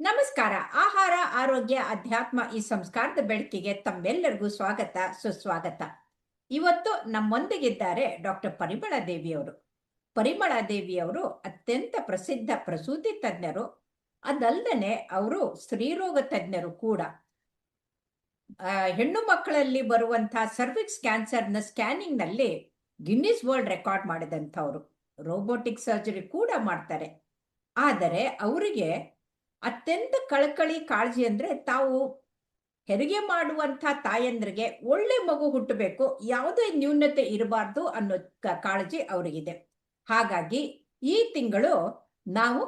ನಮಸ್ಕಾರ. ಆಹಾರ, ಆರೋಗ್ಯ, ಅಧ್ಯಾತ್ಮ ಈ ಸಂಸ್ಕಾರದ ಬೆಳಕಿಗೆ ತಮ್ಮೆಲ್ಲರಿಗೂ ಸ್ವಾಗತ, ಸುಸ್ವಾಗತ. ಇವತ್ತು ನಮ್ಮೊಂದಿಗಿದ್ದಾರೆ ಡಾಕ್ಟರ್ ಪರಿಮಳ ದೇವಿಯವರು. ಪರಿಮಳ ದೇವಿಯವರು ಅತ್ಯಂತ ಪ್ರಸಿದ್ಧ ಪ್ರಸೂತಿ ತಜ್ಞರು. ಅದಲ್ಲದೆ ಅವರು ಸ್ತ್ರೀರೋಗ ತಜ್ಞರು ಕೂಡ. ಹೆಣ್ಣು ಮಕ್ಕಳಲ್ಲಿ ಬರುವಂತಹ ಸರ್ವಿಕ್ಸ್ ಕ್ಯಾನ್ಸರ್ನ ಸ್ಕ್ಯಾನಿಂಗ್ನಲ್ಲಿ ಗಿನ್ನಿಸ್ ವರ್ಲ್ಡ್ ರೆಕಾರ್ಡ್ ಮಾಡಿದಂಥವ್ರು. ರೋಬೋಟಿಕ್ ಸರ್ಜರಿ ಕೂಡ ಮಾಡ್ತಾರೆ. ಆದರೆ ಅವರಿಗೆ ಅತ್ಯಂತ ಕಳಕಳಿ ಕಾಳಜಿ ಅಂದ್ರೆ ತಾವು ಹೆರಿಗೆ ಮಾಡುವಂತ ತಾಯಂದ್ರಿಗೆ ಒಳ್ಳೆ ಮಗು ಹುಟ್ಟಬೇಕು, ಯಾವುದೇ ನ್ಯೂನತೆ ಇರಬಾರ್ದು ಅನ್ನೋ ಕಾಳಜಿ ಅವರಿಗಿದೆ. ಹಾಗಾಗಿ ಈ ತಿಂಗಳು ನಾವು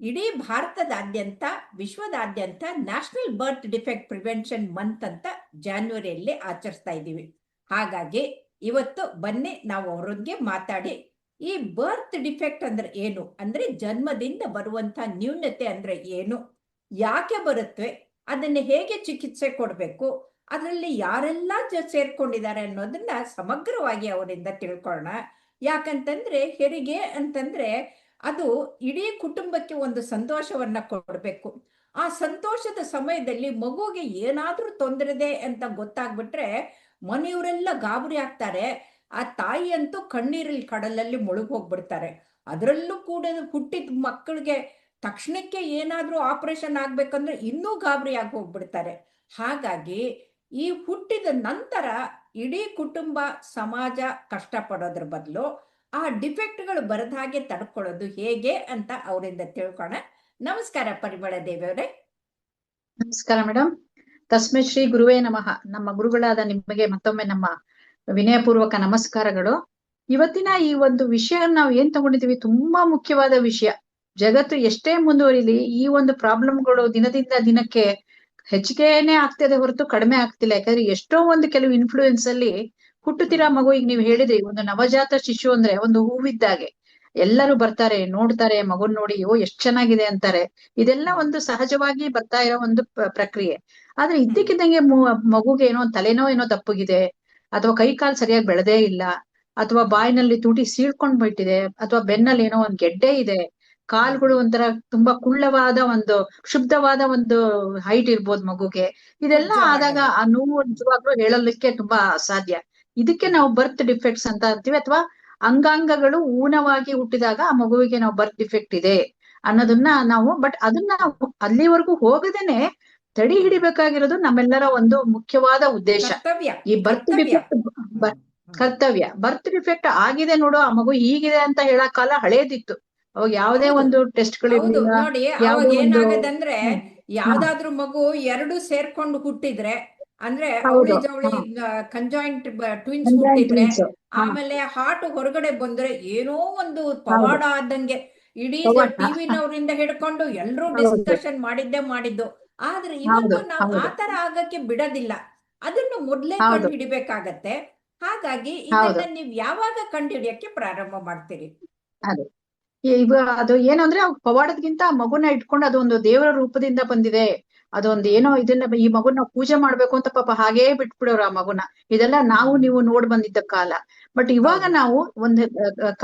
ಇಡೀ ಭಾರತದಾದ್ಯಂತ, ವಿಶ್ವದಾದ್ಯಂತ national birth defect prevention month ಅಂತ ಜಾನ್ವರಿಯಲ್ಲಿ ಆಚರಿಸ್ತಾ ಇದ್ದೀವಿ. ಹಾಗಾಗಿ ಇವತ್ತು ಬನ್ನಿ ನಾವು ಅವರೊಂದಿಗೆ ಮಾತಾಡಿ ಈ ಬರ್ತ್ ಡಿಫೆಕ್ಟ್ ಅಂದ್ರೆ ಏನು? ಅಂದ್ರೆ ಜನ್ಮದಿಂದ ಬರುವಂತ ನ್ಯೂನತೆ ಅಂದ್ರೆ ಏನು? ಯಾಕೆ ಬರುತ್ತೆ? ಅದನ್ನ ಹೇಗೆ ಚಿಕಿತ್ಸೆ ಕೊಡಬೇಕು? ಅದರಲ್ಲಿ ಯಾರೆಲ್ಲ ಸೇರ್ಕೊಂಡಿದ್ದಾರೆ ಅನ್ನೋದನ್ನ ಸಮಗ್ರವಾಗಿ ಅವರಿಂದ ತಿಳ್ಕೊಳ್ಳೋಣ. ಯಾಕಂತಂದ್ರೆ ಹೆರಿಗೆ ಅಂತಂದ್ರೆ ಅದು ಇಡೀ ಕುಟುಂಬಕ್ಕೆ ಒಂದು ಸಂತೋಷವನ್ನ ಕೊಡಬೇಕು. ಆ ಸಂತೋಷದ ಸಮಯದಲ್ಲಿ ಮಗುಗೆ ಏನಾದ್ರೂ ತೊಂದರೆದೆ ಅಂತ ಗೊತ್ತಾಗ್ಬಿಟ್ರೆ ಮನೆಯವರೆಲ್ಲ ಗಾಬರಿ ಆಗ್ತಾರೆ. ಆ ತಾಯಿ ಅಂತೂ ಕಣ್ಣೀರಲ್ಲಿ ಕಡಲಲ್ಲಿ ಮುಳುಗ್ ಹೋಗ್ಬಿಡ್ತಾರೆ ಅದರಲ್ಲೂ ಕೂಡ ಹುಟ್ಟಿದ ಮಕ್ಕಳಿಗೆ ತಕ್ಷಣಕ್ಕೆ ಏನಾದರೂ ಆಪರೇಷನ್ ಆಗ್ಬೇಕಂದ್ರೆ ಇನ್ನೂ ಗಾಬರಿ ಆಗಿ ಹೋಗ್ಬಿಡ್ತಾರೆ. ಹಾಗಾಗಿ ಈ ಹುಟ್ಟಿದ ನಂತರ ಇಡೀ ಕುಟುಂಬ, ಸಮಾಜ ಕಷ್ಟಪಡೋದ್ರ ಬದಲು ಆ ಡಿಫೆಕ್ಟ್ಗಳು ಬರದ ಹಾಗೆ ತಡ್ಕೊಳ್ಳೋದು ಹೇಗೆ ಅಂತ ಅವರಿಂದ ತಿಳ್ಕೋಣ. ನಮಸ್ಕಾರ ಪರಿಮಳ ದೇವಿಯವರೇ. ನಮಸ್ಕಾರ ಮೇಡಮ್ ತಸ್ಮೈ ಶ್ರೀ ಗುರುವೇ ನಮಃ. ನಮ್ಮ ಗುರುಗಳಾದ ನಿಮಗೆ ಮತ್ತೊಮ್ಮೆ ನಮ್ಮ ವಿನಯಪೂರ್ವಕ ನಮಸ್ಕಾರಗಳು. ಇವತ್ತಿನ ಈ ಒಂದು ವಿಷಯ ನಾವು ಏನ್ ತಗೊಂಡಿದೀವಿ ತುಂಬಾ ಮುಖ್ಯವಾದ ವಿಷಯ. ಜಗತ್ತು ಎಷ್ಟೇ ಮುಂದುವರಿಲಿ, ಈ ಒಂದು ಪ್ರಾಬ್ಲಮ್ಗಳು ದಿನದಿಂದ ದಿನಕ್ಕೆ ಹೆಚ್ಚಿಗೆನೆ ಆಗ್ತಿದೆ ಹೊರತು ಕಡಿಮೆ ಆಗ್ತಿಲ್ಲ. ಯಾಕಂದ್ರೆ ಎಷ್ಟೋ ಒಂದು ಕೆಲವು ಇನ್ಫ್ಲೂಯೆನ್ಸ್ ಅಲ್ಲಿ ಹುಟ್ಟುತ್ತಿರೋ ಮಗು ಈಗ ನೀವು ಹೇಳಿದ್ರಿ, ಒಂದು ನವಜಾತ ಶಿಶು ಅಂದ್ರೆ ಒಂದು ಹೂವಿದ್ದಾಗೆ. ಎಲ್ಲರೂ ಬರ್ತಾರೆ, ನೋಡ್ತಾರೆ, ಮಗುನ್ ನೋಡಿ, ಓ, ಎಷ್ಟ್ ಚೆನ್ನಾಗಿದೆ ಅಂತಾರೆ. ಇದೆಲ್ಲ ಒಂದು ಸಹಜವಾಗಿ ಬರ್ತಾ ಇರೋ ಒಂದು ಪ್ರಕ್ರಿಯೆ. ಆದ್ರೆ ಇದ್ದಕ್ಕಿದ್ದಂಗೆ ಮಗುಗೆ ಏನೋ ತಲೆನೋ ಏನೋ ತಪ್ಪುಗಿದೆ ಅಥವಾ ಕೈ ಕಾಲು ಸರಿಯಾಗಿ ಬೆಳೆದೇ ಇಲ್ಲ ಅಥವಾ ಬಾಯಿನಲ್ಲಿ ತುಟಿ ಸೀಳ್ಕೊಂಡ್ ಬಿಟ್ಟಿದೆ ಅಥವಾ ಬೆನ್ನಲ್ಲಿ ಏನೋ ಒಂದ್ ಗೆಡ್ಡೆ ಇದೆ ಕಾಲ್ಗಳು ಒಂಥರ ತುಂಬಾ ಕುಳ್ಳವಾದ ಒಂದು ಶುದ್ಧವಾದ ಒಂದು ಹೈಟ್ ಇರ್ಬೋದು ಮಗುಗೆ. ಇದೆಲ್ಲ ಆದಾಗ ಆ ನೋವು ನಿಜವಾಗ್ಲೂ ಹೇಳಲಿಕ್ಕೆ ತುಂಬಾ ಅಸಾಧ್ಯ. ಇದಕ್ಕೆ ನಾವು ಬರ್ತ್ ಡಿಫೆಕ್ಟ್ಸ್ ಅಂತ ಅಂತೀವಿ ಅಥವಾ ಅಂಗಾಂಗಗಳು ಊನವಾಗಿ ಹುಟ್ಟಿದಾಗ ಆ ಮಗುವಿಗೆ ನಾವು ಬರ್ತ್ ಡಿಫೆಕ್ಟ್ ಇದೆ ಅನ್ನೋದನ್ನ ನಾವು ಬಟ್ ಅದನ್ನ ಅಲ್ಲಿವರೆಗೂ ಹೋಗದೇನೆ ತಡಿ ಹಿಡಿಬೇಕಾಗಿರೋದು ನಮ್ಮೆಲ್ಲರ ಒಂದು ಮುಖ್ಯವಾದ ಉದ್ದೇಶ. ಕರ್ತವ್ಯ. ಈ ಬರ್ತ್ ಕರ್ತವ್ಯ. ಡಿಫೆಕ್ಟ್ ಕರ್ತವ್ಯ. ಬರ್ತ್ ಡಿಫೆಕ್ಟ್ ಆಗಿದೆ ನೋಡು ಆ ಮಗು ಹೀಗಿದೆ ಅಂತ ಹೇಳೋ ಕಾಲ ಹಳೇದಿತ್ತು. ಅವಾಗ ಯಾವುದೇ ಒಂದು ಟೆಸ್ಟ್ ನೋಡಿ ಏನಾಗದಂದ್ರೆ ಹ್ಮ್. ಯಾವ್ದಾದ್ರು ಮಗು ಎರಡು ಸೇರ್ಕೊಂಡು ಹುಟ್ಟಿದ್ರೆ ಅಂದ್ರೆ ಅವಳಿ ಜವಳಿ ಕಂಜಾಯಿಂಟ್ ಟ್ವಿನ್ಸ್ ಹುಟ್ಟಿದ್ರೆ ಆಮೇಲೆ ಹಾರ್ಟ್ ಹೊರಗಡೆ ಬಂದ್ರೆ ಏನೋ ಒಂದು ಪವಾಡ ಆದಂಗೆ. ಇಡೀ. ಟಿವಿನವರಿಂದ ಹಿಡ್ಕೊಂಡು ಎಲ್ರೂ. ಡಿಸ್ಕಷನ್ ಮಾಡಿದ್ದೇ ಮಾಡಿದ್ದು. ಆದ್ರೆ ಇವತ್ತು ನಾವು. ಆತರ ಆಗಕ್ಕೆ ಬಿಡೋದಿಲ್ಲ. ಅದನ್ನು ಮೊದ್ಲೇ. ಕಂಡು ಹಿಡಿಬೇಕಾಗತ್ತೆ ಹಾಗಾಗಿ. ಇದನ್ನ ನೀವು ಯಾವಾಗ ಕಂಡು ಹಿಡಿಯಕ್ಕೆ ಪ್ರಾರಂಭ ಮಾಡ್ತೀರಿ? ಈಗ ಅದು ಏನು ಅಂದ್ರೆ ಅವ್ ಪವಾಡದ್ಗಿಂತ ಆ ಮಗುನ ಇಟ್ಕೊಂಡು ಅದೊಂದು ದೇವರ ರೂಪದಿಂದ ಬಂದಿದೆ. ಅದೊಂದು ಏನೋ ಇದನ್ನ ಈ ಮಗುನ ನಾವು ಪೂಜೆ ಮಾಡ್ಬೇಕು ಅಂತ ಪಾಪ ಹಾಗೇ ಬಿಟ್ಬಿಡೋರು ಆ ಮಗುನ. ಇದೆಲ್ಲ ನಾವು ನೀವು ನೋಡ್ ಬಂದಿದ್ದ ಕಾಲ. ಬಟ್ ಇವಾಗ ನಾವು ಒಂದು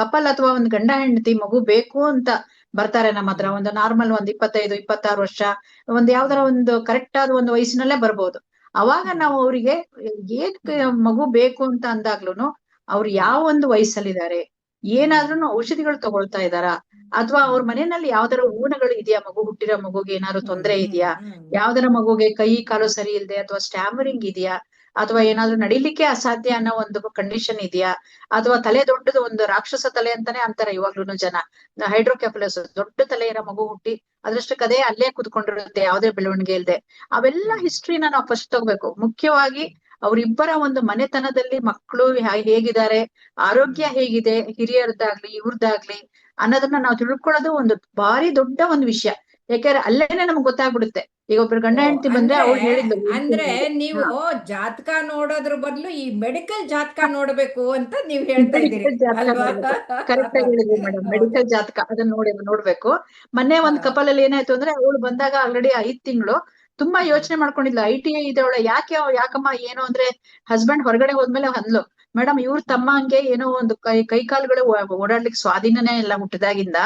ಕಪಲ್ ಅಥವಾ ಒಂದು ಗಂಡ ಹೆಂಡತಿ ಮಗು ಬೇಕು ಅಂತ ಬರ್ತಾರೆ ನಮ್ಮ ಹತ್ರ. ಒಂದು ನಾರ್ಮಲ್ ಒಂದ್ ಇಪ್ಪತ್ತೈದು ಇಪ್ಪತ್ತಾರು ವರ್ಷ ಒಂದ್ ಯಾವ್ದಾರ ಒಂದು ಕರೆಕ್ಟ್ ಆದ ಒಂದು ವಯಸ್ಸಿನಲ್ಲೇ ಬರ್ಬೋದು. ಅವಾಗ. ನಾವು ಅವರಿಗೆ ಏನ್ ಮಗು ಬೇಕು ಅಂತ ಅಂದಾಗ್ಲೂನು ಅವ್ರು ಯಾವ ಒಂದು ವಯಸ್ಸಲ್ಲಿದ್ದಾರೆ ಏನಾದ್ರೂ ಔಷಧಿಗಳು ತಗೊಳ್ತಾ ಇದಾರಾ ಅಥವಾ ಅವ್ರ ಮನೆಯಲ್ಲಿ ಯಾವ್ದಾರ ಊನಗಳು ಇದೆಯಾ ಮಗು ಹುಟ್ಟಿರೋ ಮಗುಗೆ ಏನಾದ್ರು ತೊಂದರೆ ಇದೆಯಾ ಯಾವ್ದಾರ ಮಗುಗೆ ಕೈ ಕಾಲು ಸರಿ ಇಲ್ದೆ ಅಥವಾ ಸ್ಟ್ಯಾಮರಿಂಗ್ ಇದೆಯಾ ಅಥವಾ ಏನಾದ್ರೂ ನಡಿಲಿಕ್ಕೆ ಅಸಾಧ್ಯ ಅನ್ನೋ ಒಂದು ಕಂಡೀಷನ್ ಇದೆಯಾ? ಅಥವಾ ತಲೆ ದೊಡ್ಡದು ಒಂದು ರಾಕ್ಷಸ ತಲೆ ಅಂತಾನೆ ಅಂತಾರೆ ಇವಾಗ್ಲೂನು ಜನ. ಹೈಡ್ರೋಕೆಫಲಸ್ ದೊಡ್ಡ ತಲೆ ಇರೋ ಮಗು ಹುಟ್ಟಿ ಅದೇ ಅಲ್ಲೇ ಕುತ್ಕೊಂಡಿರುತ್ತೆ, ಯಾವ್ದೇ ಬೆಳವಣಿಗೆ ಇಲ್ಲದೆ ಅವೆಲ್ಲ ಹಿಸ್ಟ್ರಿನ ನಾವು ಫಸ್ಟ್ ತಗೋಬೇಕು. ಮುಖ್ಯವಾಗಿ ಅವರಿಬ್ಬರ ಒಂದು ಮನೆತನದಲ್ಲಿ ಮಕ್ಕಳು ಹೇಗಿದ್ದಾರೆ, ಆರೋಗ್ಯ ಹೇಗಿದೆ, ಹಿರಿಯರದ್ದಾಗ್ಲಿ, ಇವ್ರದ್ದಾಗ್ಲಿ ಅನ್ನೋದನ್ನ ನಾವು ತಿಳ್ಕೊಳ್ಳೋದು ಒಂದು ಭಾರಿ ದೊಡ್ಡ ಒಂದು ವಿಷಯ. ಯಾಕಂದ್ರೆ ಅಲ್ಲೇನೆ ನಮ್ಗೆ ಗೊತ್ತಾಗ್ಬಿಡುತ್ತೆ. ಈಗ ಒಬ್ರು ಗಂಡ ಹೆಂಡತಿ ಬಂದ್ರೆ ಅವ್ರು ಅಂದ್ರೆ- ಹೇಳಿದ್ರು ಅಂದ್ರೆ ನೀವು ಜಾತಕ ನೋಡೋದ್ರ ಬದಲು ಈ ಮೆಡಿಕಲ್ ಜಾತಕ ನೋಡ್ಬೇಕು ಅಂತ ನೀವ್ ಹೇಳ್ತಾ ಇದ್ದೀರಿ ಕರೆಕ್ಟ್ ಆಗಿ ಹೇಳಿದ್ರಿ ಮೇಡಮ್ ಮೆಡಿಕಲ್ ಜಾತಕ ಅದನ್ನ ನೋಡಿ ನೋಡ್ಬೇಕು. ಮೊನ್ನೆ ಒಂದ್. ಕಪಲ್ ಅಲ್ಲಿ ಏನಾಯ್ತು ಅಂದ್ರೆ ಅವಳು ಬಂದಾಗ ಆಲ್ರೆಡಿ ಐದ್ ತಿಂಗಳು ತುಂಬಾ ಯೋಚನೆ ಮಾಡ್ಕೊಂಡಿದ್ಲು. ಐ ಟಿ ಐ ಇದವಳೆ ಯಾಕೆ ಯಾಕಮ್ಮ ಏನು ಅಂದ್ರೆ ಹಸ್ಬೆಂಡ್ ಹೊರಗಡೆ ಹೋದ್ಮೇಲೆ ಅಂದ್ಲು. ಮೇಡಮ್ ಇವ್ರ ತಮ್ಮ ಹಂಗೆ ಏನೋ ಒಂದು ಕೈ ಕೈ ಕಾಲುಗಳು ಓಡಾಡ್ಲಿಕ್ಕೆ ಸ್ವಾಧೀನನೇ ಇಲ್ಲ ಹುಟ್ಟಿದಾಗಿಂದ.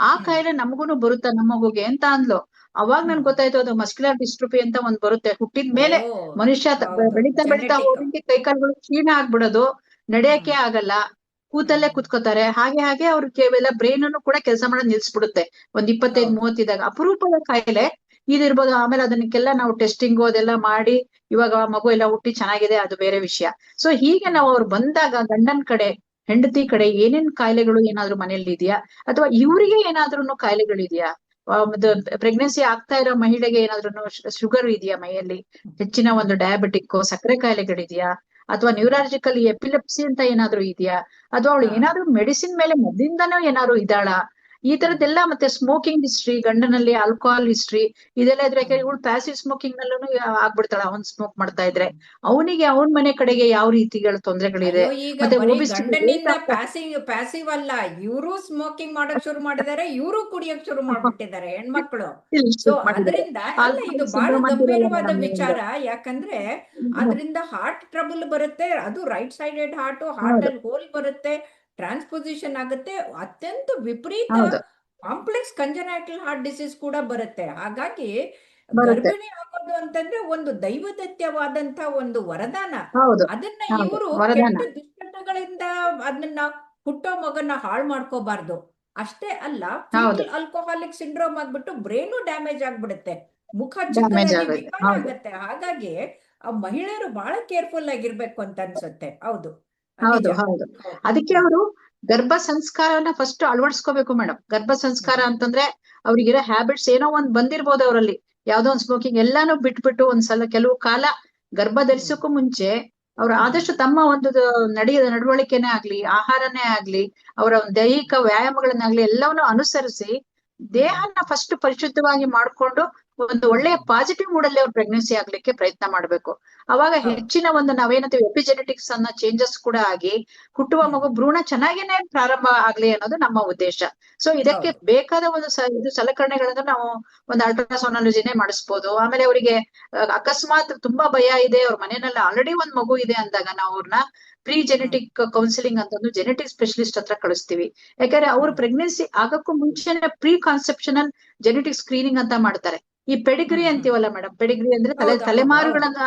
ಆ ಕಾಯಿಲೆ ನಮಗೂನು ಬರುತ್ತಾ ನಮ್ಮ ಮಗುಗೆ? ಅಂತ ಅಂದ್ಲು. ಅವಾಗ ನನ್ಗೆ ಗೊತ್ತಾಯ್ತು ಅದು ಮಸ್ಕ್ಯುಲರ್ ಡಿಸ್ಟ್ರೋಫಿ ಅಂತ ಒಂದ್ ಬರುತ್ತೆ. ಹುಟ್ಟಿದ ಮೇಲೆ ಮನುಷ್ಯ ಬೆಳಿತಾ ಬೆಳಿತಾ ಹೋದಂಗೆ ಕೈಕಾಲುಗಳು ಕ್ಷೀಣ ಆಗ್ಬಿಡೋದು ನಡೆಯಕ್ಕೆ ಆಗಲ್ಲ ಕೂತಲ್ಲೇ. ಕುತ್ಕೋತಾರೆ. ಹಾಗೆ ಹಾಗೆ ಅವ್ರ ಕೇವಲ ಬ್ರೈನ್ ಅನ್ನು ಕೂಡ ಕೆಲಸ ಮಾಡೋದ್ ನಿಲ್ಸ್ಬಿಡುತ್ತೆ. ಒಂದ್ ಇಪ್ಪತ್ತೈದು. ಮೂವತ್ತಿದಾಗ ಅಪರೂಪದ ಕಾಯಿಲೆ. ಇದಿರ್ಬೋದು ಆಮೇಲೆ ಅದನ್ನಕ್ಕೆಲ್ಲ ನಾವು ಟೆಸ್ಟಿಂಗು ಅದೆಲ್ಲ ಮಾಡಿ ಇವಾಗ ಮಗು ಎಲ್ಲ ಹುಟ್ಟಿ ಚೆನ್ನಾಗಿದೆ ಅದು ಬೇರೆ ವಿಷಯ. ಸೊ ಹೀಗೆ ನಾವು ಅವ್ರು ಬಂದಾಗ ಗಂಡನ್ ಕಡೆ ಹೆಂಡತಿ ಕಡೆ ಏನೇನ್ ಕಾಯಿಲೆಗಳು ಏನಾದ್ರು ಮನೆಯಲ್ಲಿ ಇದೆಯಾ? ಅಥವಾ ಇವರಿಗೆ ಏನಾದ್ರೂ ಕಾಯಿಲೆಗಳಿದೆಯಾ? ಪ್ರೆಗ್ನೆನ್ಸಿ ಆಗ್ತಾ ಇರೋ ಮಹಿಳೆಗೆ ಏನಾದ್ರೂ ಶುಗರ್ ಇದೆಯಾ ಮೈಯಲ್ಲಿ? ಹೆಚ್ಚಿನ ಒಂದು ಡಯಾಬಿಟಿಕ್ ಸಕ್ಕರೆ ಕಾಯಿಲೆಗಳಿದೆಯಾ ಅಥವಾ ನ್ಯೂರಾಲಜಿಕಲ್ ಎಪಿಲೆಪ್ಸಿ ಅಂತ ಏನಾದ್ರೂ ಇದೆಯಾ? ಅಥವಾ ಅವಳು. ಏನಾದ್ರೂ ಮೆಡಿಸಿನ್ ಮೇಲೆ ಮೊದಲಿಂದನೂ ಏನಾದ್ರು ಇದ್ದಾಳಾ? ಈ ತರದ್ದೆಲ್ಲ ಮತ್ತೆ ಸ್ಮೋಕಿಂಗ್ ಹಿಸ್ಟ್ರಿ ಗಂಡನಲ್ಲಿ ಆಲ್ಕೋಹಾಲ್ ಹಿಸ್ಟ್ರಿ ಇದೆಲ್ಲ ಇದ್ರೆ ಯಾಕಂದ್ರೆ ಇವಳು ಪ್ಯಾಸಿವ್ ಸ್ಮೋಕಿಂಗ್ ನಲ್ಲೂ ಆಗ್ಬಿಡ್ತಾಳ. ಅವ್ನ್ ಸ್ಮೋಕ್ ಮಾಡ್ತಾ ಇದ್ರೆ. ಅವನಿಗೆ ಅವನ್ ಮನೆ ಕಡೆಗೆ ಯಾವ ರೀತಿಗಳ ತೊಂದರೆಗಳಿದೆ? ಪ್ಯಾಸಿವ್ ಪ್ಯಾಸಿವ್ ಅಲ್ಲ. ಇವರು ಸ್ಮೋಕಿಂಗ್ ಮಾಡಕ್ ಶುರು ಮಾಡಿದಾರೆ ಇವರು ಕುಡಿಯಕ್ ಶುರು ಮಾಡ್ಬಿಟ್ಟಿದ್ದಾರೆ ಹೆಣ್ಮಕ್ಳು. ಸೊ ಅದರಿಂದ ಇದು ಬಹಳ ಗಂಭೀರವಾದ ವಿಚಾರ. ಯಾಕಂದ್ರೆ ಅದರಿಂದ ಹಾರ್ಟ್ ಟ್ರಬಲ್ ಬರುತ್ತೆ. ಅದು ರೈಟ್ ಸೈಡೆಡ್ ಹಾರ್ಟ್ ಹಾರ್ಟ್ ಅಲ್ಲಿ ಹೋಲ್ ಬರುತ್ತೆ. ಟ್ರಾನ್ಸ್ಪೊಸಿಷನ್ ಆಗುತ್ತೆ ಅತ್ಯಂತ ವಿಪರೀತ ಕಾಂಪ್ಲೆಕ್ಸ್ ಕಂಜನಾಟಲ್ ಹಾರ್ಟ್ ಡಿಸೀಸ್ ಕೂಡ ಬರುತ್ತೆ. ಹಾಗಾಗಿ. ಗರ್ಭಿಣಿ ಆಗೋದು ಅಂತಂದ್ರೆ ಒಂದು ದೈವದತ್ಯವಾದಂತ ಒಂದು ವರದಾನ. ಅದನ್ನ ಇವರು ದುಷ್ಕರ್ಮಗಳಿಂದ ಅದನ್ನ ಹುಟ್ಟೋ ಮಗನ ಹಾಳು ಮಾಡ್ಕೋಬಾರ್ದು. ಅಷ್ಟೇ ಅಲ್ಲ ಅಲ್ಕೋಹಾಲಿಕ್ ಆಲ್ಕೋಹಾಲಿಕ್ ಸಿಂಡ್ರೋಮ್ ಆಗ್ಬಿಟ್ಟು ಬ್ರೈನು ಡ್ಯಾಮೇಜ್ ಆಗ್ಬಿಡುತ್ತೆ. ಮುಖ ಆಗುತ್ತೆ. ಹಾಗಾಗಿ ಆ ಮಹಿಳೆಯರು ಬಹಳ ಕೇರ್ಫುಲ್ ಆಗಿರ್ಬೇಕು ಅಂತ ಅನ್ಸುತ್ತೆ. ಹೌದು. ಹೌದು ಹೌದು. ಅದಕ್ಕೆ ಅವರು ಗರ್ಭ ಸಂಸ್ಕಾರನ ಫಸ್ಟ್ ಅಳವಡಿಸ್ಕೋಬೇಕು ಮೇಡಮ್ ಗರ್ಭ ಸಂಸ್ಕಾರ ಅಂತಂದ್ರೆ ಅವ್ರಿಗಿರೋ ಹ್ಯಾಬಿಟ್ಸ್ ಏನೋ ಒಂದ್ ಬಂದಿರ್ಬೋದು ಅವರಲ್ಲಿ. ಯಾವ್ದೋ ಒಂದ್ ಸ್ಮೋಕಿಂಗ್ ಎಲ್ಲಾನು ಬಿಟ್ಬಿಟ್ಟು ಒಂದ್ಸಲ ಕೆಲವು ಕಾಲ ಗರ್ಭ ಧರಿಸೋಕ್ಕೂ ಮುಂಚೆ ಅವ್ರು ಆದಷ್ಟು ತಮ್ಮ ಒಂದು ನಡೆಯ ನಡವಳಿಕೆನೇ ಆಗ್ಲಿ ಆಹಾರನೇ ಆಗ್ಲಿ ಅವರ ಒಂದು ದೈಹಿಕ ವ್ಯಾಯಾಮಗಳನ್ನಾಗ್ಲಿ ಎಲ್ಲವನ್ನು ಅನುಸರಿಸಿ ದೇಹನ ಫಸ್ಟ್ ಪರಿಶುದ್ಧವಾಗಿ ಮಾಡ್ಕೊಂಡು ಒಂದು ಒಳ್ಳೆಯ ಪಾಸಿಟಿವ್ ಮೂಡ್ ಅಲ್ಲಿ ಅವ್ರು ಪ್ರೆಗ್ನೆನ್ಸಿ ಆಗ್ಲಿಕ್ಕೆ ಪ್ರಯತ್ನ ಮಾಡ್ಬೇಕು. ಅವಾಗ. ಹೆಚ್ಚಿನ ಒಂದು ನಾವೇನಂತೀವಿ ಎಪಿಜೆನೆಟಿಕ್ಸ್ ಅನ್ನ ಚೇಂಜಸ್ ಕೂಡ ಆಗಿ ಹುಟ್ಟುವ ಮಗು ಭ್ರೂಣ ಚೆನ್ನಾಗೇನೆ ಪ್ರಾರಂಭ ಆಗ್ಲಿ ಅನ್ನೋದು ನಮ್ಮ ಉದ್ದೇಶ. ಸೊ ಇದಕ್ಕೆ ಬೇಕಾದ ಒಂದು ಇದು ಸಲಕರಣೆಗಳನ್ನ ನಾವು ಒಂದು ಅಲ್ಟ್ರಾಸೋನಾಲಜಿನೇ ಮಾಡಿಸ್ಬೋದು. ಆಮೇಲೆ ಅವರಿಗೆ ಅಕಸ್ಮಾತ್ ತುಂಬಾ ಭಯ ಇದೆ ಅವ್ರ ಮನೆಯಲ್ಲಿ ಆಲ್ರೆಡಿ ಒಂದ್ ಮಗು ಇದೆ ಅಂದಾಗ ನಾವು ಅವ್ರನ್ನ ಪ್ರೀ ಜೆನೆಟಿಕ್ ಕೌನ್ಸಿಲಿಂಗ್ ಅಂತ ಒಂದು ಜೆನೆಟಿಕ್ ಸ್ಪೆಷಲಿಸ್ಟ್ ಹತ್ರ ಕಳಿಸ್ತೀವಿ. ಯಾಕಂದ್ರೆ ಅವ್ರು ಪ್ರೆಗ್ನೆನ್ಸಿ ಆಗಕ್ಕೂ ಮುಂಚೆನೆ ಪ್ರೀ ಕಾನ್ಸೆಪ್ಷನಲ್ ಜೆನೆಟಿಕ್ ಸ್ಕ್ರೀನಿಂಗ್ ಅಂತ ಮಾಡ್ತಾರೆ. ಈ ಪೆಡಿಗ್ರಿ. ಅಂತೀವಲ್ಲ ಮೇಡಮ್ ಪೆಡಿಗ್ರಿ ಅಂದ್ರೆ ತಲೆ ತಲೆಮಾರುಗಳನ್ನ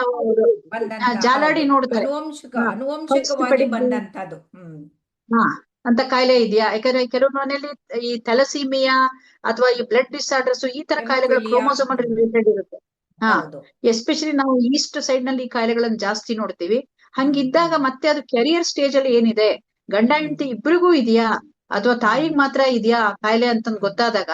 ಜಾಲಾಡಿ ನೋಡ್ತಾರೆ. ಹಾ. ಅಂತ ಕಾಯಿಲೆ ಇದೆಯಾ? ಯಾಕಂದ್ರೆ ಕೆಲವು ಮನೆಯಲ್ಲಿ ಈ ತಲಸೀಮಿಯಾ ಅಥವಾ ಈ ಬ್ಲಡ್ ಡಿಸಾರ್ಡರ್ಸ್ ಈ ತರ ಕಾಯಿಲೆಗಳು ಕ್ರೋಮೋಸೋಮ್ ಕ್ರೋಮೋಸೋಮಲ್ ರಿಲೇಟೆಡ್ ಇರುತ್ತೆ. ಹಾ ಹೌದು. ಎಸ್ಪೆಷಲಿ ನಾವು ಈಸ್ಟ್ ಸೈಡ್ನಲ್ಲಿ ಈ ಕಾಯಿಲೆಗಳನ್ನ ಜಾಸ್ತಿ ನೋಡ್ತೀವಿ. ಹಂಗಿದ್ದಾಗ ಮತ್ತೆ ಅದು ಕೆರಿಯರ್ ಸ್ಟೇಜ್ ಅಲ್ಲಿ ಏನಿದೆ? ಗಂಡ. ಹೆಂಡತಿ ಇಬ್ರಿಗೂ ಇದೆಯಾ? ಅಥವಾ ತಾಯಿಗ್ ಮಾತ್ರ ಇದೆಯಾ ಕಾಯಿಲೆ ಅಂತ ಗೊತ್ತಾದಾಗ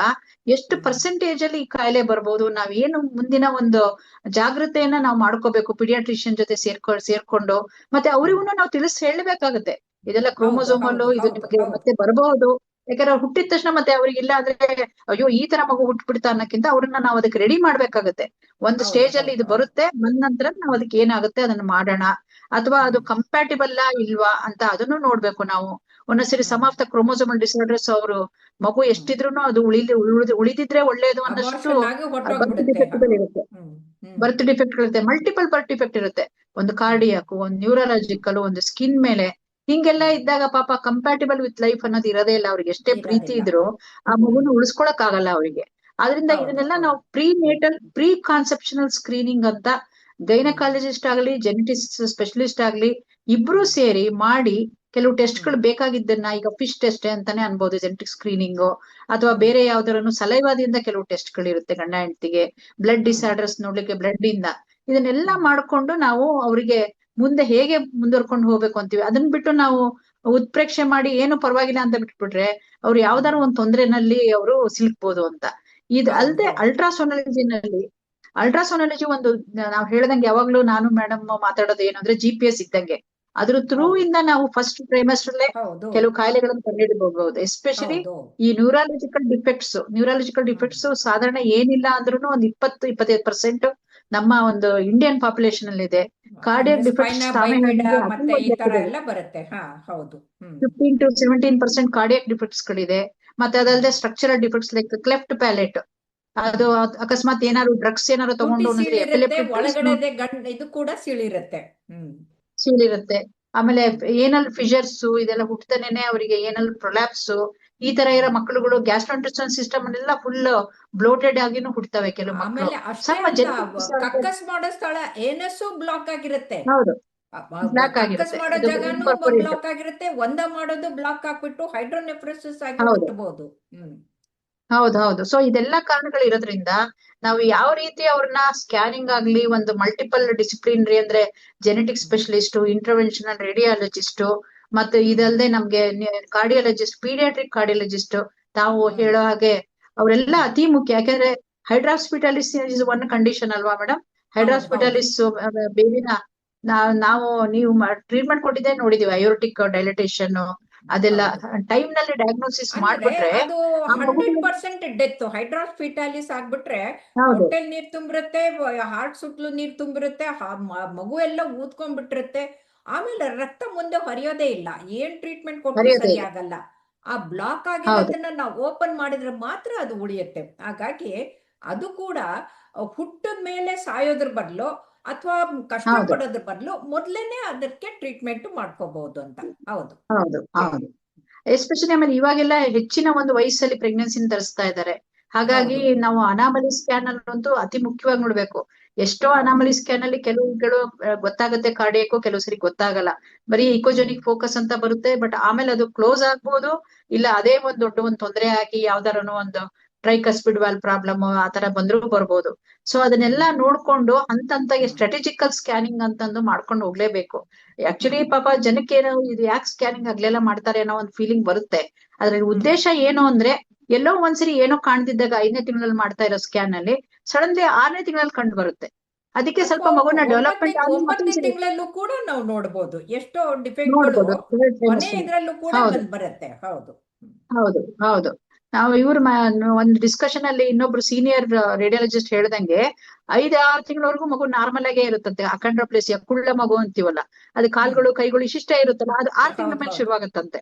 ಎಷ್ಟು. ಪರ್ಸೆಂಟೇಜ್ ಅಲ್ಲಿ ಈ ಕಾಯಿಲೆ ಬರ್ಬೋದು? ಏನು ಮುಂದಿನ ಒಂದು ಜಾಗೃತೆಯನ್ನ ನಾವು ಮಾಡ್ಕೋಬೇಕು ಪಿಡಿಯಾಟ್ರಿಷಿಯನ್ ಜೊತೆ ಸೇರ್ಕೊ ಸೇರ್ಕೊಂಡು. ಮತ್ತೆ ಅವ್ರಿಗೂ ನಾವು ತಿಳಿಸ್ ಹೇಳ್ಬೇಕಾಗತ್ತೆ. ಇದೆಲ್ಲ ಕ್ರೋಮೋಸೋಮಲ್ಲು ಇದು ನಿಮಗೆ ಮತ್ತೆ ಬರಬಹುದು ಯಾಕಂದ್ರೆ ಹುಟ್ಟಿದ ತಕ್ಷಣ ಮತ್ತೆ ಅವ್ರಿಗೆ ಇಲ್ಲ ಅಂದ್ರೆ ಅಯ್ಯೋ ಈ ತರ ಮಗು ಹುಟ್ಬಿಡ್ತಾ ಅನ್ನಕ್ಕಿಂತ ಅವ್ರನ್ನ ನಾವು ಅದಕ್ಕೆ ರೆಡಿ ಮಾಡ್ಬೇಕಾಗತ್ತೆ. ಒಂದು ಸ್ಟೇಜ್ ಅಲ್ಲಿ ಇದು ಬರುತ್ತೆ ಬಂದ ನಂತರ ನಾವು ಅದಕ್ಕೆ ಏನಾಗುತ್ತೆ ಅದನ್ನ ಮಾಡೋಣ. ಅಥವಾ ಅದು ಕಂಪ್ಯಾಟಿಬಲ್ ಇಲ್ವಾ ಅಂತ ಅದನ್ನು ನೋಡ್ಬೇಕು ನಾವು. ಒಂದೊಂದ್ಸರಿ some of the chromosomal disorders ಅವರು ಮಗು ಎಷ್ಟಿದ್ರು ಅದು ಉಳಿಲಿ ಉಳಿದ್ ಉಳಿದಿದ್ರೆ ಒಳ್ಳೇದು ಅನ್ನಷ್ಟು ಬರ್ತ್ ಡಿಫೆಕ್ಟ್ ಇರುತ್ತೆ. ಬರ್ತ್ ಡಿಫೆಕ್ಟ್ ಇರುತ್ತೆ. ಮಲ್ಟಿಪಲ್ ಬರ್ತ್ ಡಿಫೆಕ್ಟ್ ಇರುತ್ತೆ. ಒಂದು ಕಾರ್ಡಿಯಾಕ್ ಒಂದು ನ್ಯೂರಾಲಜಿಕಲ್ ಒಂದು ಸ್ಕಿನ್ ಮೇಲೆ. ಹಿಂಗೆಲ್ಲ ಇದ್ದಾಗ ಪಾಪ ಕಂಪ್ಯಾಟಿಬಲ್ ವಿತ್ ಲೈಫ್ ಅನ್ನೋದು ಇರೋದೇ ಇಲ್ಲ ಅವ್ರಿಗೆ. ಎಷ್ಟೇ ಪ್ರೀತಿ. ಇದ್ರು ಆ ಮಗುನ ಉಳಿಸ್ಕೊಳಕ್ ಆಗಲ್ಲ ಅವರಿಗೆ. ಆದ್ರಿಂದ ಇದನ್ನೆಲ್ಲ ನಾವು pre natal pre conceptional screening ಅಂತ ಗೈನಕಾಲಜಿಸ್ಟ್ ಆಗಲಿ ಜೆನೆಟಿಸ್ಟ್ ಸ್ಪೆಷಲಿಸ್ಟ್ ಆಗಲಿ ಇಬ್ರು ಸೇರಿ ಮಾಡಿ ಕೆಲವು ಟೆಸ್ಟ್ಗಳು ಬೇಕಾಗಿದ್ದನ್ನ ಈಗ ಫಿಶ್ ಟೆಸ್ಟ್ ಅಂತಾನೆ ಅನ್ಬೋದು ಜೆನೆಟಿಕ್ ಸ್ಕ್ರೀನಿಂಗ್ ಅಥವಾ ಬೇರೆ ಯಾವ್ದಾರನು ಸಲೈವಾದಿಂದ ಕೆಲವು ಟೆಸ್ಟ್ ಗಳಿರುತ್ತೆ ಗಂಡ ಹೆಂಡತಿಗೆ ಬ್ಲಡ್ ಡಿಸಾರ್ಡರ್ಸ್ ನೋಡ್ಲಿಕ್ಕೆ ಬ್ಲಡ್ ಇಂದ ಇದನ್ನೆಲ್ಲ ಮಾಡ್ಕೊಂಡು ನಾವು ಅವರಿಗೆ ಮುಂದೆ ಹೇಗೆ ಮುಂದುವರ್ಕೊಂಡು ಹೋಗ್ಬೇಕು ಅಂತೀವಿ ಅದನ್ನ ಬಿಟ್ಟು ನಾವು ಉತ್ಪ್ರೇಕ್ಷೆ ಮಾಡಿ ಏನು ಪರವಾಗಿಲ್ಲ ಅಂತ ಬಿಟ್ಬಿಟ್ರೆ ಅವ್ರು ಯಾವ್ದಾರ ಒಂದ್ ತೊಂದ್ರೆನಲ್ಲಿ ಅವರು ಸಿಲ್ಕ್ಬೋದು ಅಂತ. ಇದು ಅಲ್ಲದೆ. ಅಲ್ಟ್ರಾಸೋನಾಲಜಿನಲ್ಲಿ ಅಲ್ಟ್ರಾಸೋನಾಲಜಿ ಒಂದು ನಾವು ಹೇಳ್ದಂಗೆ ಯಾವಾಗ್ಲೂ ನಾನು ಮೇಡಮ್ ಮಾತಾಡೋದು ಏನು ಅಂದ್ರೆ ಜಿ ಪಿ ಎಸ್ ಇದ್ದಂಗೆ. ಅದ್ರ ಥ್ರೂ ಇಂದ ನಾವು ಫಸ್ಟ್ ಟ್ರೈಮಸ್ಟರ್ಲೇ ಕೆಲವು ಕಾಯಿಲೆಗಳನ್ನು ಕಂಡುಹಿಡಬಹುದು ಎಸ್ಪೆಷಲಿ ಈ ನ್ಯೂರಾಲಜಿಕಲ್ ಡಿಫೆಕ್ಟ್ಸ್ ನ್ಯೂರಾಲಜಿಕಲ್ ಡಿಫೆಕ್ಟ್ಸ್ ಸಾಧಾರಣ ಏನಿಲ್ಲ ಅಂದ್ರೂ ಒಂದ್ ಇಪ್ಪತ್ತು ಇಪ್ಪತ್ತೈದು ಪರ್ಸೆಂಟ್ ನಮ್ಮ ಒಂದು ಇಂಡಿಯನ್ ಪಾಪ್ಯುಲೇಷನ್ ಅಲ್ಲಿ ಇದೆ. Cardiac defects to seventeen percent cardiac defects ಗಳಿದೆ. ಮತ್ತೆ ಅದಲ್ಲದೆ structural defects like cleft palate ಅದು ಅಕಸ್ಮಾತ್ ಏನಾದ್ರು ಡ್ರಗ್ಸ್ ಏನಾದ್ರು ತಗೊಂಡು ಒಳಗಡೆ ಇದು ಕೂಡ ಸೀಳಿರುತ್ತೆ. ಸೀಳಿರುತ್ತೆ. ಆಮೇಲೆ ಏನಲ್ ಫಿಶರ್ಸ್ ಇದೆಲ್ಲ ಹುಟ್ಟತನೇನೆ ಅವರಿಗೆ ಏನಲ್ ಪ್ರೊಲ್ಯಾಪ್ಸ್ ಈ ತರ ಇರೋ ಮಕ್ಕಳುಗಳು ಗ್ಯಾಸ್ಟ್ರೋಂಟೆಸ್ಟೈನ್ ಸಿಸ್ಟಮ್ ಎಲ್ಲ ಫುಲ್ ಬ್ಲೋಟೆಡ್ ಆಗಿನೂ ಹುಡ್ತವೆ ಕೆಲವು ಕಕ್ಕಸ್ ಮಾಡೋ ಸ್ಥಳ ಏನಸ್ಸು ಬ್ಲಾಕ್ ಆಗಿರುತ್ತೆ. ಹೌದು. ಬ್ಲಾಕ್ ಆಗಿರುತ್ತೆ. ಒಂದ ಮಾಡೋದು ಬ್ಲಾಕ್ ಹಾಕ್ಬಿಟ್ಟು ಹೈಡ್ರೋನೆಫ್ರೋಸಿಸ್ ಆಗಿ ಹೌದು. ಹೌದು. ಹೌದು ಸೊ ಇದೆಲ್ಲ ಕಾರಣಗಳು ಇರೋದ್ರಿಂದ ನಾವು ಯಾವ ರೀತಿ ಅವ್ರನ್ನ ಸ್ಕ್ಯಾನಿಂಗ್ ಆಗ್ಲಿ ಒಂದು ಮಲ್ಟಿಪಲ್ ಡಿಸಿಪ್ಲಿನರಿ ಅಂದ್ರೆ ಜೆನೆಟಿಕ್ ಸ್ಪೆಷಲಿಸ್ಟ್ ಇಂಟರ್ವೆನ್ಷನಲ್ ರೇಡಿಯಾಲಜಿಸ್ಟ್ ಮತ್ತೆ ಇದಲ್ಲದೆ ನಮ್ಗೆ ಕಾರ್ಡಿಯಾಲಜಿಸ್ಟ್ ಪೀಡಿಯಾಟ್ರಿಕ್ ಕಾರ್ಡಿಯಾಲಜಿಸ್ಟ್ ತಾವು ಹೇಳೋ ಹಾಗೆ ಅವರೆಲ್ಲ ಅತಿ ಮುಖ್ಯ. ಯಾಕಂದ್ರೆ hydrops fetalis is one condition ಅಲ್ವಾ ಮೇಡಮ್ ಹೈಡ್ರಾಸ್ಪಿಟಾಲಿಸ್ ಬೇಬಿನ ನಾವು ನೀವು ಟ್ರೀಟ್ಮೆಂಟ್ ಕೊಟ್ಟಿದ್ದೆ ನೋಡಿದೀವಿ ಐಯೋಟಿಕ್ ಡೈಲಟೇಷನ್ ಅದೆಲ್ಲ ಟೈಮ್ನಲ್ಲಿ ಡಯಾಗ್ನೋಸಿಸ್ ಮಾಡ್ಬಿಟ್ರೆ ಹಂಡ್ರೆಡ್ ಪರ್ಸೆಂಟ್ ಡೆತ್ ಹೈಡ್ರಾಸ್ಪಿಟಾಲಿಸ್ ಆಗ್ಬಿಟ್ರೆ ಹೊಟ್ಟೆಲ್ ನೀರ್ ತುಂಬಿರುತ್ತೆ ಹಾರ್ಟ್ ಸುಟ್ಲು ನೀರ್ ತುಂಬಿರುತ್ತೆ ಮಗು ಎಲ್ಲ ಊದ್ಕೊಂಡ್ಬಿಟ್ಟಿರುತ್ತೆ. ಆಮೇಲೆ ರಕ್ತ ಮುಂದೆ ಹರಿಯೋದೇ ಇಲ್ಲ. ಏನ್ ಟ್ರೀಟ್ಮೆಂಟ್ ಕೊಟ್ಟರೆ ಸರಿ ಆಗಲ್ಲ. ಆ ಬ್ಲಾಕ್ ಆಗಿರೋದನ್ನ ನಾವು ಓಪನ್ ಮಾಡಿದ್ರೆ ಮಾತ್ರ ಅದು ಉಳಿಯುತ್ತೆ. ಹಾಗಾಗಿ ಅದು ಕೂಡ ಹುಟ್ಟದ ಮೇಲೆ ಸಾಯೋದ್ರ ಬದಲು ಅಥವಾ ಕಷ್ಟ. ಪಡೋದ್ರ ಬದಲು ಮೊದ್ಲೇನೆ ಅದಕ್ಕೆ ಟ್ರೀಟ್ಮೆಂಟ್ ಮಾಡ್ಕೋಬಹುದು ಅಂತ. ಹೌದು. ಹೌದು ಹೌದು. ಎಸ್ಪೆಷಲಿ ಆಮೇಲೆ ಇವಾಗೆಲ್ಲ ಹೆಚ್ಚಿನ ಒಂದು ವಯಸ್ಸಲ್ಲಿ ಪ್ರೆಗ್ನೆನ್ಸಿನ ತರಿಸ್ತಾ ಇದ್ದಾರೆ ಹಾಗಾಗಿ ನಾವು ಅನಾಮಲಿ ಸ್ಕ್ಯಾನ್ ಅಲ್ಲಂತೂ ಅತಿ ಮುಖ್ಯವಾಗಿ ನೋಡ್ಬೇಕು. ಎಷ್ಟೋ ಅನಾಮಲಿ ಸ್ಕ್ಯಾನ್ ಅಲ್ಲಿ ಕೆಲವುಗಳು ಆ, ಗೊತ್ತಾಗುತ್ತೆ ಕಾರ್ಡಿಯಕ್ಕೂ ಕೆಲವು ಸರಿ ಗೊತ್ತಾಗಲ್ಲ. ಬರೀ ಇಕೋಜೆನಿಕ್ ಫೋಕಸ್ ಅಂತ ಬರುತ್ತೆ ಬಟ್ ಆಮೇಲೆ ಅದು ಕ್ಲೋಸ್ ಆಗ್ಬೋದು ಇಲ್ಲ ಅದೇ ಒಂದ್ ದೊಡ್ಡ ಒಂದ್ ತೊಂದರೆ ಆಗಿ ಯಾವ್ದಾರನೋ ಒಂದು ಟ್ರೈಕಸ್ಪಿಡ್ ವಾಲ್ ಪ್ರಾಬ್ಲಮ್ ಆ ತರ ಬಂದ್ರೂ ಬರ್ಬೋದು. ಸೊ ಅದನ್ನೆಲ್ಲ ನೋಡ್ಕೊಂಡು ಹಂತ ಹಂತಗೆ ಸ್ಟ್ರಾಟಜಿಕಲ್ ಸ್ಕ್ಯಾನಿಂಗ್ ಅಂತಂದು ಮಾಡ್ಕೊಂಡು ಹೋಗ್ಲೇಬೇಕು. ಆಕ್ಚುಲಿ ಪಾಪ ಜನಕ್ಕೆ ಏನೋ ಇದು ಯಾಕೆ ಸ್ಕ್ಯಾನಿಂಗ್ ಆಗ್ಲೆಲ್ಲ ಮಾಡ್ತಾರೆ ಅನ್ನೋ ಒಂದು ಫೀಲಿಂಗ್ ಬರುತ್ತೆ. ಅದ್ರ ಉದ್ದೇಶ ಏನು ಅಂದ್ರೆ ಎಲ್ಲೋ ಒಂದ್ಸರಿ ಏನೋ ಕಾಣ್ತಿದ್ದಾಗ ಐದನೇ ತಿಂಗಳಲ್ಲಿ ಮಾಡ್ತಾ ಇರೋ ಸ್ಕ್ಯಾನ್ ಅಲ್ಲಿ ಸಡನ್ಲಿ ಆರನೇ ತಿಂಗಳಲ್ಲಿ ಕಂಡು ಬರುತ್ತೆ. ಅದಕ್ಕೆ ಸ್ವಲ್ಪ ಮಗುನ ಡೆವಲಪ್ಮೆಂಟ್ ತಿಂಗಳಲ್ಲೂ ಕೂಡ ನಾವು ನೋಡಬಹುದು ಎಷ್ಟೋ ಡಿಫೆಕ್ಟ್ ನೋಡ್ಬೋದು. ಕೊನೆ ಇದ್ರಲ್ಲೂ ಕೂಡ ಹೌದು. ಬರುತ್ತೆ ಹೌದು. ಹೌದು ಹೌದು. ನಾವು ಇವ್ರ ಒಂದು ಡಿಸ್ಕಷನ್ ಅಲ್ಲಿ ಇನ್ನೊಬ್ರು ಸೀನಿಯರ್ ರೇಡಿಯಾಲಜಿಸ್ಟ್ ಹೇಳ್ದಂಗೆ ಐದ್ ಆರು ತಿಂಗಳವರೆಗೂ ಮಗು ನಾರ್ಮಲ್ ಆಗೇ ಇರುತ್ತಂತೆ ಪ್ಲೇಸ್ ಕುಳ್ಳ ಮಗು ಅಂತೀವಲ್ಲ, ಅದು ಕಾಲ್ಗಳು, ಕೈಗಳು ಇಷ್ಟ ಇರುತ್ತಲ್ಲ, ಅದು ಆರ್ ತಿಂಗಳ ಮೇಲೆ. ಶುರುವಾಗತ್ತಂತೆ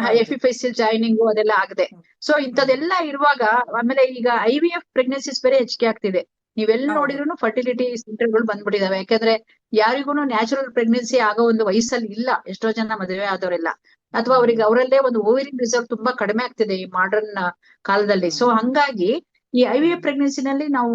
ಹೌದು. ಎಫಿಫೈಸಿಲ್ ಜಾಯ್ನಿಂಗ್ ಅದೆಲ್ಲ ಆಗದೆ. ಸೊ ಇಂಥದೆಲ್ಲ ಇರುವಾಗ ಆಮೇಲೆ ಈಗ ಐ ವಿ ಎಫ್ ಪ್ರೆಗ್ನೆನ್ಸಿಸ್ ಬೇರೆ ಹೆಚ್ಚಿಗೆ ಆಗ್ತಿದೆ ನೀವೆಲ್ಲ. ನೋಡಿದ್ರು ಫರ್ಟಿಲಿಟಿ ಸೆಂಟರ್ಗಳು ಬಂದ್ಬಿಟ್ಟಿದಾವೆ. ಯಾಕಂದ್ರೆ ಯಾರಿಗೂ ನ್ಯಾಚುರಲ್ ಪ್ರೆಗ್ನೆನ್ಸಿ ಆಗೋ ಒಂದು ವಯಸ್ಸಲ್ಲಿ ಇಲ್ಲ. ಎಷ್ಟೋ ಜನ ಮದುವೆ ಆದವರೆಲ್ಲ. ಅಥವಾ ಅವರಿಗೆ ಅವರಲ್ಲೇ ಒಂದು ಓವರಿನ್ ರಿಸರ್ವ್ ತುಂಬಾ ಕಡಿಮೆ ಆಗ್ತಿದೆ ಈ ಮಾಡರ್ನ್ ಕಾಲದಲ್ಲಿ. ಸೊ ಹಂಗಾಗಿ ಈ ಐ ವಿ ಪ್ರೆಗ್ನೆನ್ಸಿನಲ್ಲಿ ನಾವು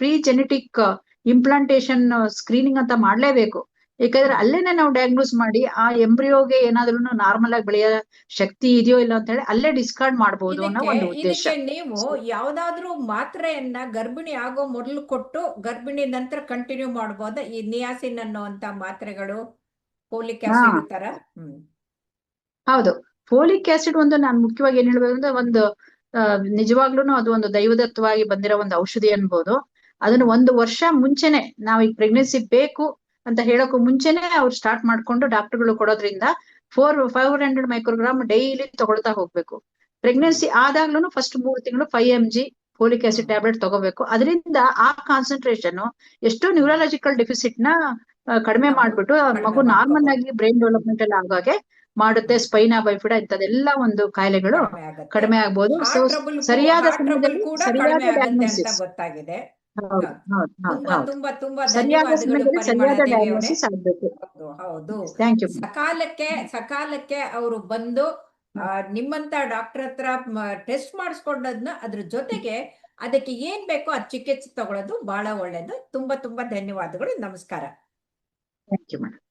ಪ್ರೀ ಜೆನೆಟಿಕ್ ಇಂಪ್ಲಾಂಟೇಶನ್ ಸ್ಕ್ರೀನಿಂಗ್ ಅಂತ ಮಾಡ್ಲೇಬೇಕು. ಯಾಕಂದ್ರೆ ಅಲ್ಲೇನೆ ನಾವು ಡಯಾಗ್ನೋಸ್ ಮಾಡಿ ಆ ಎಂಬ್ರಿಯೋಗೆ ಏನಾದ್ರೂ ನಾರ್ಮಲ್ ಆಗಿ ಬೆಳೆಯೋ ಶಕ್ತಿ ಇದೆಯೋ ಇಲ್ಲ ಅಂತ ಹೇಳಿ ಅಲ್ಲೇ ಡಿಸ್ಕಾರ್ಡ್ ಮಾಡಬಹುದು ಅನ್ನೋ ಒಂದು ಉದ್ದೇಶ. ನೀವು ಯಾವ್ದಾದ್ರು ಮಾತ್ರೆಯನ್ನ ಗರ್ಭಿಣಿ ಆಗೋ ಮೊದಲು ಕೊಟ್ಟು ಗರ್ಭಿಣಿ ನಂತರ ಕಂಟಿನ್ಯೂ ಮಾಡಬಹುದ ಈ ನಿಯಾಸಿನ್ ಅನ್ನುವಂತ ಮಾತ್ರೆಗಳು? ಪೋಲಿಕ್. ಆಸಿಡ್ ತರ? ಹೌದು. ಫೋಲಿಕ್ ಆಸಿಡ್ ಒಂದು ನಾನು ಮುಖ್ಯವಾಗಿ ಏನ್ ಹೇಳ್ಬೇಕು ಅಂದ್ರೆ ಒಂದು ನಿಜವಾಗ್ಲೂ ನಿಜವಾಗ್ಲೂನು ಅದು ಒಂದು ದೈವದತ್ತವಾಗಿ ಬಂದಿರೋ ಒಂದು ಔಷಧಿ ಅನ್ಬೋದು. ಅದನ್ನ ಒಂದು ವರ್ಷ ಮುಂಚೆನೆ ನಾವು ಈಗ ಪ್ರೆಗ್ನೆನ್ಸಿ ಬೇಕು ಅಂತ ಹೇಳೋಕು ಮುಂಚೆನೆ ಅವ್ರು ಸ್ಟಾರ್ಟ್ ಮಾಡ್ಕೊಂಡು ಡಾಕ್ಟರ್ಗಳು ಕೊಡೋದ್ರಿಂದ four five hundred microgram daily ತಗೊಳ್ತಾ ಹೋಗ್ಬೇಕು. ಪ್ರೆಗ್ನೆನ್ಸಿ ಆದಾಗ್ಲೂ ಫಸ್ಟ್ ಮೂರು ತಿಂಗಳು five M G folic acid tablet ತಗೋಬೇಕು. ಅದರಿಂದ ಆ ಕಾನ್ಸಂಟ್ರೇಷನ್ ಎಷ್ಟೋ ನ್ಯೂರಾಲಜಿಕಲ್ ಡೆಫಿಸಿಟ್ನ ಕಡಿಮೆ ಮಾಡ್ಬಿಟ್ಟು ಮಗು ನಾರ್ಮಲ್ ಆಗಿ ಬ್ರೈನ್ ಡೆವಲಪ್ಮೆಂಟ್ ಎಲ್ಲ ಆಗಾಗೆ ಮಾಡುತ್ತೆ. ಸ್ಪೈನಾ ಬೈಫಿಡ ಇಂಥದೆಲ್ಲ ಒಂದು ಕಾಯಿಲೆಗಳು ಕಡಿಮೆ ಆಗ್ಬೋದು. ಸರಿಯಾದ ಸಮಯದಲ್ಲಿ ಸರಿಯಾದ ಡಯಾಗ್ನೋಸಿಸ್ ಹೌದು ತುಂಬಾ ತುಂಬಾ ಸಕಾಲಕ್ಕೆ ಸಕಾಲಕ್ಕೆ ಅವರು ಬಂದು ನಿಮ್ಮಂತ ಡಾಕ್ಟರ್ ಹತ್ರ ಟೆಸ್ಟ್ ಮಾಡಿಸ್ಕೊಂಡದ್ನ ಅದ್ರ ಜೊತೆಗೆ ಅದಕ್ಕೆ ಏನ್ ಬೇಕೋ ಅದ್ ಚಿಕಿತ್ಸೆ ತಗೊಳ್ಳೋದು ಬಹಳ ಒಳ್ಳೇದು. ತುಂಬಾ ತುಂಬಾ ಧನ್ಯವಾದಗಳು. ನಮಸ್ಕಾರ. Thank you madam